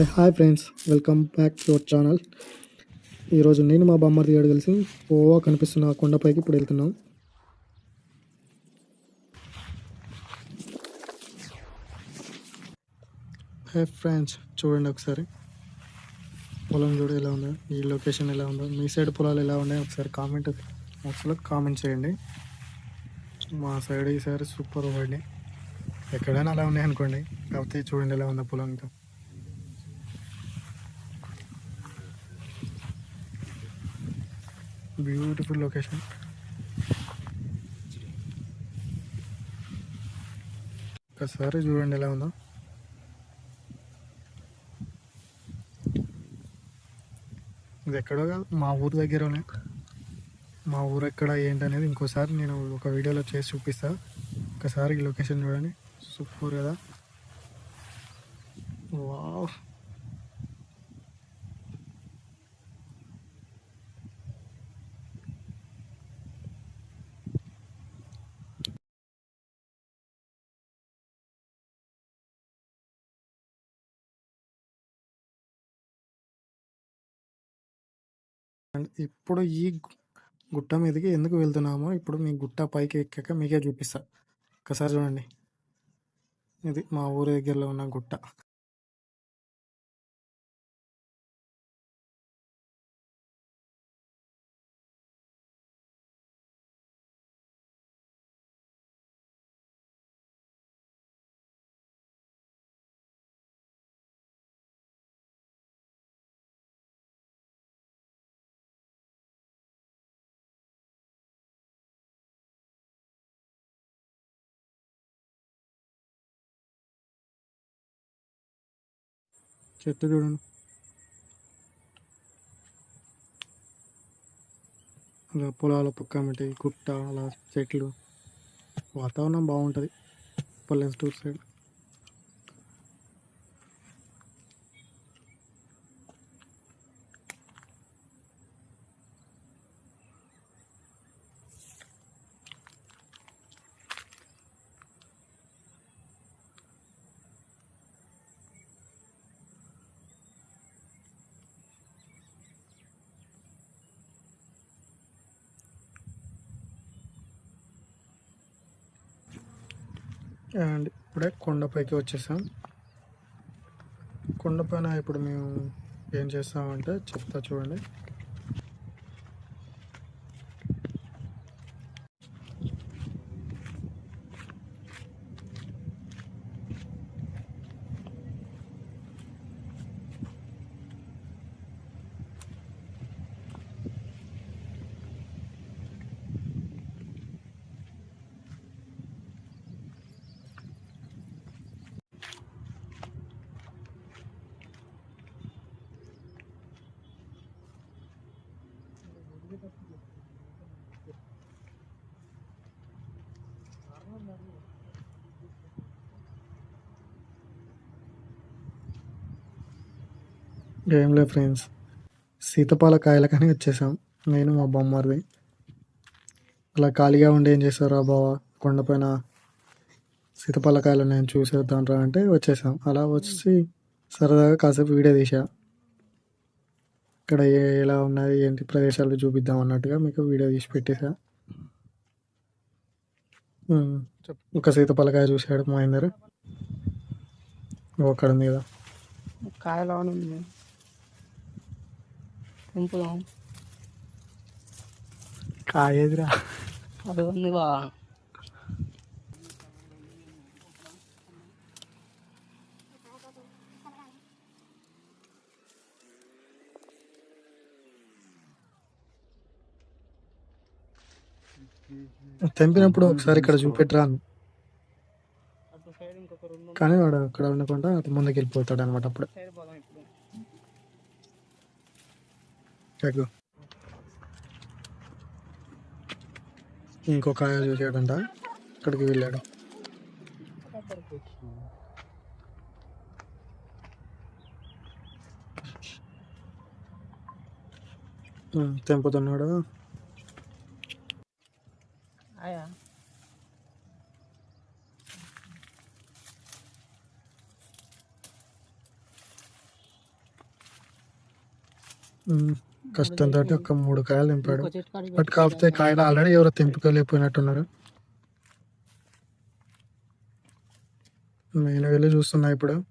Hi friends welcome back to our channel ఈరోజు నేను మా బామ్మర్ది గారు కలిసి ఓవా కనిపిస్తున్న ఆ కొండపైకి ఇప్పుడు వెళ్తున్నాం. హాయ్ ఫ్రెండ్స్ చూడండి ఒకసారి. పొలం చూడు ఎలా ఉందో ఈ లొకేషన్ ఎలా ఉందో మీ సైడ్ పొలాలు ఎలా ఉన్నాయో ఒకసారి కామెంట్ బాక్స్లో కామెంట్ చేయండి. మా సైడ్ ఈసారి సూపర్ పడి ఎక్కడైనా అలా ఉన్నాయి అనుకోండి కాకపోతే చూడండి ఎలా ఉందో పొలం ఇంకా బ్యూటిఫుల్ లొకేషన్ ఒకసారి చూడండి ఎలా ఉందో. ఇది ఎక్కడో కాదు మా ఊరు దగ్గరనే మా ఊరు ఎక్కడ ఏంటనేది ఇంకోసారి నేను ఒక వీడియోలో చేసి చూపిస్తా. ఒకసారి ఈ లొకేషన్ చూడండి. సూపర్ కదా. వావ్. అండ్ ఇప్పుడు ఈ గు- గుట్ట మీదకి ఎందుకు వెళ్తున్నామో ఇప్పుడు మీ గుట్ట పైకి ఎక్కాక మీకే చూపిస్తా. ఒకసారి చూడండి. ఇది మా ఊరి దగ్గరలో ఉన్న గుట్ట. చెత్త చూడండి. అలా పొలాల పక్క ఉంటాయి గుట్ట అలా చెట్లు. వాతావరణం బాగుంటుంది. పల్లెటూరు సైడ్. అండ్ ఇప్పుడే కొండపైకి వచ్చేసాం. కొండపైన ఇప్పుడు మేము ఏం చేస్తామంటే చెప్తా చూడండి. ఏం లేదు ఫ్రెండ్స్. సీతపాల కాయలకని వచ్చేసాం. నేను మా బొమ్మది అలా ఖాళీగా ఉండి ఏం చేస్తారు రా కొండపైన సీతపాల కాయలు నేను చూసేద్దాం రా అంటే వచ్చేసాం. అలా వచ్చి సరదాగా కాసేపు వీడియో తీసా ఇక్కడ ఏ- ఎలా ఉన్నాయి ఏంటి ప్రదేశాలు చూపిద్దాం అన్నట్టుగా మీకు వీడియో తీసి పెట్టేసా ఒక సీతపలకాయ చూశాడు మా ఇందరు అక్కడ ఉంది కదా. కాయలు అవును కాయేదిరా అది ఉంది బా. తెంపినప్పుడు ఒకసారి ఇక్కడ చూపెట్టరా అని. అటు సైడ్ ఇంకొక రెండు కానీ వాడు అక్కడ ఉండకుండా ముందుకు వెళ్ళిపోతాడు అనమాట అప్పుడు సైడ్ పోదాం ఇప్పుడు ఎక్కు. ఇంకో కాయ చూసాడంట అక్కడికి వెళ్ళాడు. తెంపుతున్నాడు. ఉమ్, కష్టంతో ఒక మూడు కాయలు కాడికి బట్ కాకపోతే కాయలు ఆల్రెడీ ఎవరో తెంపుకోలేకపోయినట్టున్నారు. నేను వెళ్ళి చూస్తున్నా ఇప్పుడు.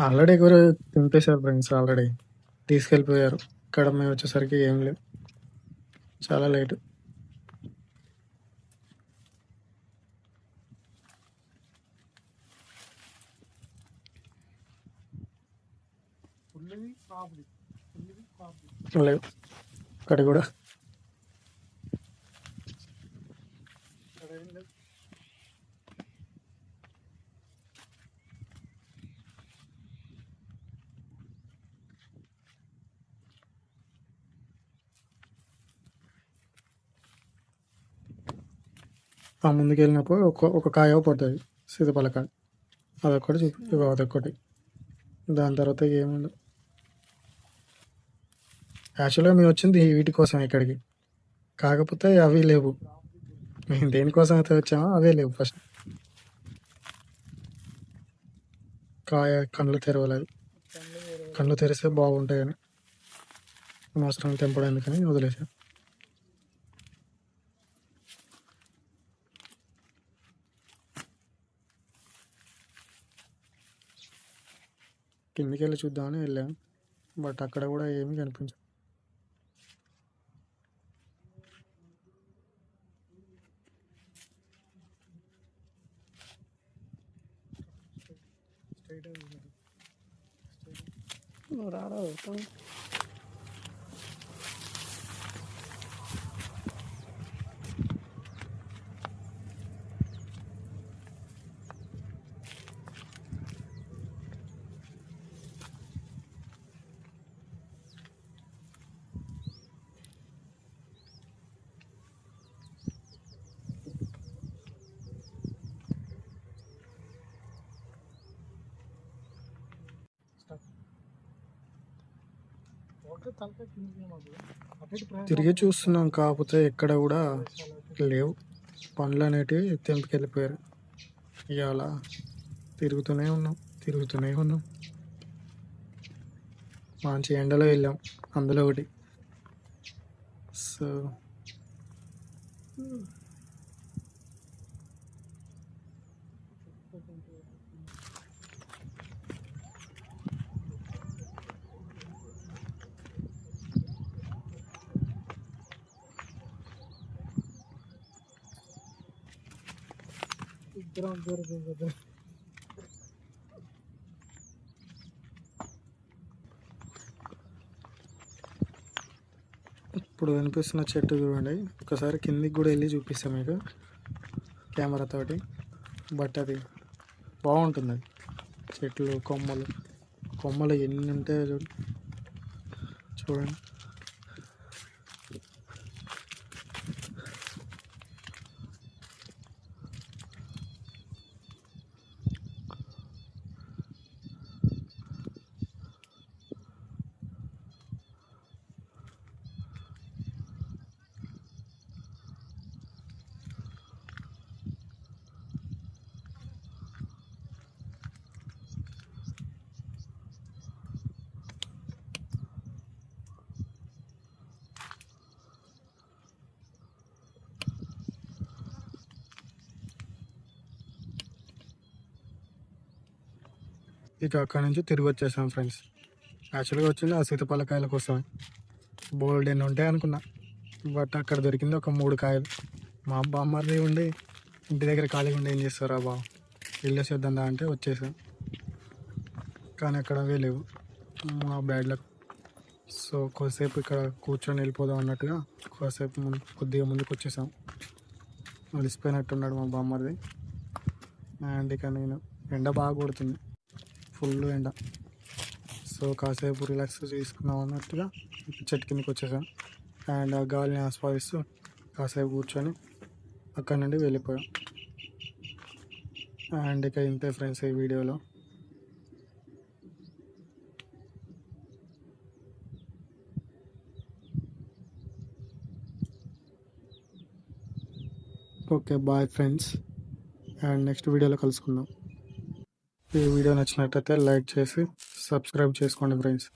ఆల్రెడీ ఎవరు తెంపేశారు ఫ్రెండ్స్ ఆల్రెడీ. తీసుకెళ్ళిపోయారు. ఇక్కడ మేము వచ్చేసరికి ఏం లేవు. చాలా లేట్. లేవు ఇక్కడ కూడా. ఆ ముందుకు వెళ్ళినప్పుడు ఒక ఒక కాయ పడుతుంది. సీతపల అదొకటి చూపి అదొకటి దాని తర్వాత ఏముండదు యాక్చువల్గా మేము వచ్చింది వీటి కోసం ఇక్కడికి. కాకపోతే అవి లేవు. మేము దేనికోసం అయితే వచ్చామో అవే లేవు ఫస్ట్. కాయ కళ్ళు తెరవలేదు కళ్ళు తెరిస్తే బాగుంటాయని. అవసరం తెంపడానికి అని వదిలేసాం కిందికి వెళ్ళి చూద్దామని వెళ్ళాం బట్ అక్కడ కూడా ఏమీ కనిపించదు. स्टेटस स्टेटस होता हूँ తిరిగి చూస్తున్నాం కాకపోతే ఎక్కడ కూడా లేవు. పండ్లు అనేటివి తెంపుకెళ్ళిపోయారు. ఇవాళ తిరుగుతూనే ఉన్నాం తిరుగుతూనే ఉన్నాం. మంచి ఎండలో వెళ్ళాం అందులో ఒకటి. సో ఇప్పుడు కనిపిస్తున్న చెట్టు చూడండి. ఒకసారి కిందికి కూడా వెళ్ళి చూపిస్తాం మీకు. కెమెరా తోటి. బట్ అది బాగుంటుంది. అది చెట్లు కొమ్మలు. కొమ్మలు ఎన్ని ఉంటాయో చూడండి. ఇక అక్కడ నుంచి తిరిగి వచ్చేసాం ఫ్రెండ్స్. యాక్చువల్గా వచ్చింది ఆ సీతపల్లకాయల కోసమే. బోల్డ్ ఎన్ని ఉంటాయి అనుకున్నా. బట్ అక్కడ దొరికింది ఒక మూడు కాయలు. మా బామ్మర్ది ఉండి ఇంటి దగ్గర ఖాళీగా ఉండి ఏం చేస్తారా బా వెళ్ళేసేద్దా అంటే వచ్చేసాం. కానీ అక్కడ లేవు. మా బ్యాడ్ లక్ సో కొద్దిసేపు ఇక్కడ కూర్చొని వెళ్ళిపోదాం అన్నట్టుగా కొద్దిసేపు ముందు కొద్దిగా ముందుకు వచ్చేసాం. అలిసిపోయినట్టున్నాడు మా బామ్మర్ది అండ్ ఇక నేను ఎండ బాగా కొడుతుంది. ఫుల్ ఎండ. సో కాసేపు రిలాక్స్ తీసుకుందాం అన్నట్టుగా చెట్టు కిందకి వచ్చేసాం. అండ్ ఆ గాలిని ఆస్వాదిస్తూ కాసేపు కూర్చొని అక్కడ నుండి వెళ్ళిపోయాం. అండ్ ఇక ఇంతే ఫ్రెండ్స్ ఈ వీడియోలో. Okay bye friends. And next వీడియోలో కలుసుకుందాం. ఈ వీడియో నచ్చినట్టయితే లైక్ చేసి సబ్స్క్రైబ్ చేసుకోండి ఫ్రెండ్స్.